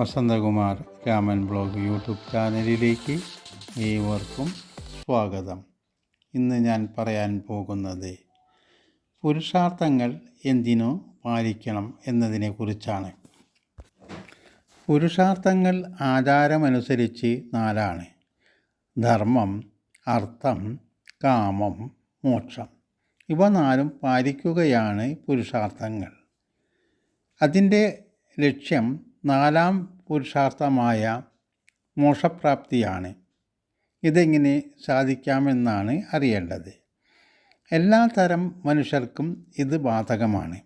Vasanthakumar Raman blog YouTube ചാനലിലേക്ക് ഏവർക്കും സ്വാഗതം. ഇന്ന് ഞാൻ പറയാൻ പോകുന്നത് പുരുഷാർത്ഥങ്ങൾ എന്തിനു പാലിക്കണം എന്നതിനെക്കുറിച്ചാണ് പുരുഷാർത്ഥങ്ങൾ ആചാരമനുസരിച്ച് നാലാണ്. ധർമ്മം അർത്ഥം കാമം മോക്ഷം. ഇവ നാലും പാലിക്കുകയാണ് പുരുഷാർത്ഥങ്ങൾ. അതിന്റെ ലക്ഷ്യം നാലാം പുരുഷാർത്ഥമായ മോക്ഷപ്രാപ്തിയാണ്. ഇതെങ്ങനെ സാധിക്കാമെന്നാണ് അറിയേണ്ടത്. എല്ലാ തരം മനുഷ്യർക്കും ഇത് ബാധകമാണ്.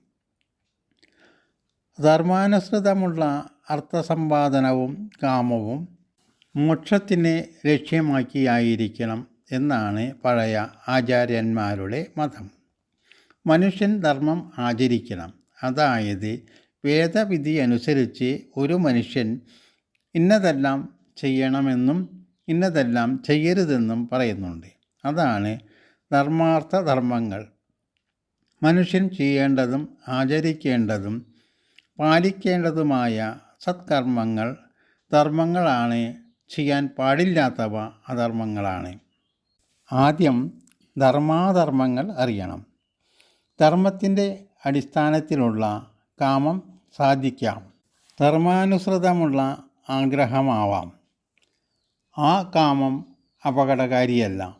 ധർമാനുസൃതമുള്ള അർത്ഥസമ്പാദനവും കാമവും മോക്ഷത്തിനെ ലക്ഷ്യമാക്കിയായിരിക്കണം എന്നാണ് പഴയ ആചാര്യന്മാരുടെ മതം. മനുഷ്യൻ ധർമ്മം ആചരിക്കണം. അതായത് വേദവിധി അനുസരിച്ച് ഒരു മനുഷ്യൻ ഇന്നതെല്ലാം ചെയ്യണമെന്നും ഇന്നതെല്ലാം ചെയ്യരുതെന്നും പറയുന്നുണ്ട്. അതാണ് ധർമാർത്ഥ ധർമ്മങ്ങൾ മനുഷ്യൻ ചെയ്യേണ്ടതും ആചരിക്കേണ്ടതും പാലിക്കേണ്ടതുമായ സത്കർമ്മങ്ങൾ ധർമ്മങ്ങളാണ്. ചെയ്യാൻ പാടില്ലാത്തവ അധർമ്മങ്ങളാണ്. ആദ്യം ധർമാധർമ്മങ്ങൾ അറിയണം. ധർമ്മത്തിന്റെ അടിസ്ഥാനത്തിലുള്ള കാമം സാധിക്കാം. ധർമാനുസൃതമുള്ള ആഗ്രഹമാവാം. ആ കാമം അപകടകാരിയല്ല.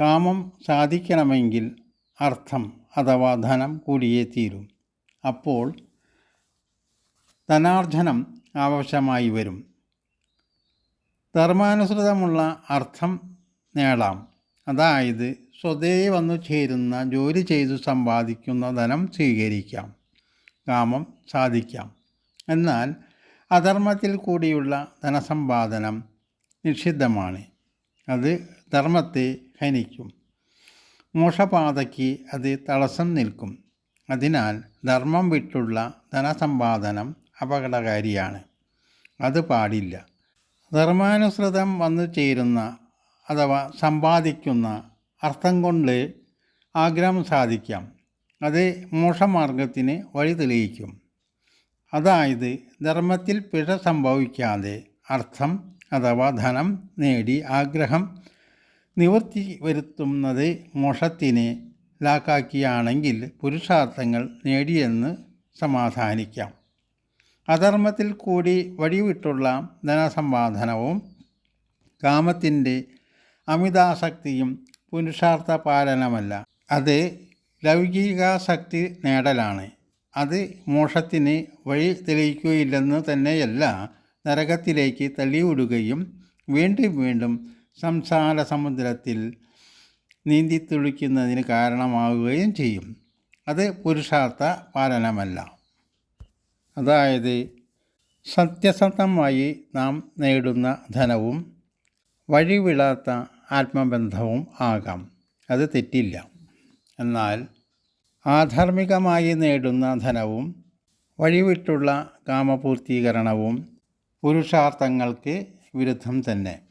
കാമം സാധിക്കണമെങ്കിൽ അർത്ഥം അഥവാ ധനം കൂടിയേ തീരും. അപ്പോൾ ധനാർജനം ആവശ്യമായി വരും. ധർമാനുസൃതമുള്ള അർത്ഥം നേടാം. അതായത് സ്വതേ വന്നു ചേരുന്ന ജോലി ചെയ്തു സമ്പാദിക്കുന്ന ധനം സ്വീകരിക്കാം. കാമം സാധിക്കാം. എന്നാൽ അധർമ്മത്തിൽ കൂടിയുള്ള ധനസമ്പാദനം നിഷിദ്ധമാണ്. അത് ധർമ്മത്തെ ഹനിക്കും. മോഷപാതയ്ക്ക് അത് തടസ്സം നിൽക്കും. അതിനാൽ ധർമ്മം വിട്ടുള്ള ധനസമ്പാദനം അപകടകാരിയാണ്. അത് പാടില്ല. ധർമാനുസൃതം വന്നു ചേരുന്ന അഥവാ സമ്പാദിക്കുന്ന അർത്ഥം കൊണ്ട് ആഗ്രഹം സാധിക്കാം. അത് മോക്ഷമാർഗത്തിന് വഴി തെളിയിക്കും. അതായത് ധർമ്മത്തിൽ പിഴ സംഭവിക്കാതെ അർത്ഥം അഥവാ ധനം നേടി ആഗ്രഹം നിവൃത്തി വരുത്തുന്നത് മോഷത്തിനെ ലാക്കാക്കിയാണെങ്കിൽ പുരുഷാർത്ഥങ്ങൾ നേടിയെന്ന് സമാധാനിക്കാം. അധർമ്മത്തിൽ കൂടി വഴിവിട്ടുള്ള ധനസമ്പാദനവും കാമത്തിന്റെ അമിതാസക്തിയും പുരുഷാർത്ഥ പാലനമല്ല. അത് ലൗകികാസക്തി നേടലാണ്. അത് മോക്ഷത്തിന് വഴി തെളിയിക്കുകയില്ലെന്ന് തന്നെയല്ല നരകത്തിലേക്ക് തള്ളിവിടുകയും വീണ്ടും വീണ്ടും സംസാര സമുദ്രത്തിൽ നീന്തി തുളിക്കുന്നതിന് കാരണമാവുകയും ചെയ്യും. അത് പുരുഷാർത്ഥ പാലനമല്ല. അതായത് സത്യസന്ധമായി നാം നേടുന്ന ധനവും വഴിവിടാത്ത ആത്മബന്ധവും ആകാം. അത് തെറ്റില്ല. എന്നാൽ ആധാർമികമായി നേടുന്ന ധനവും വഴിവിട്ടുള്ള കാമപൂർത്തീകരണവും പുരുഷാർത്ഥങ്ങൾക്ക് വിരുദ്ധം തന്നെ.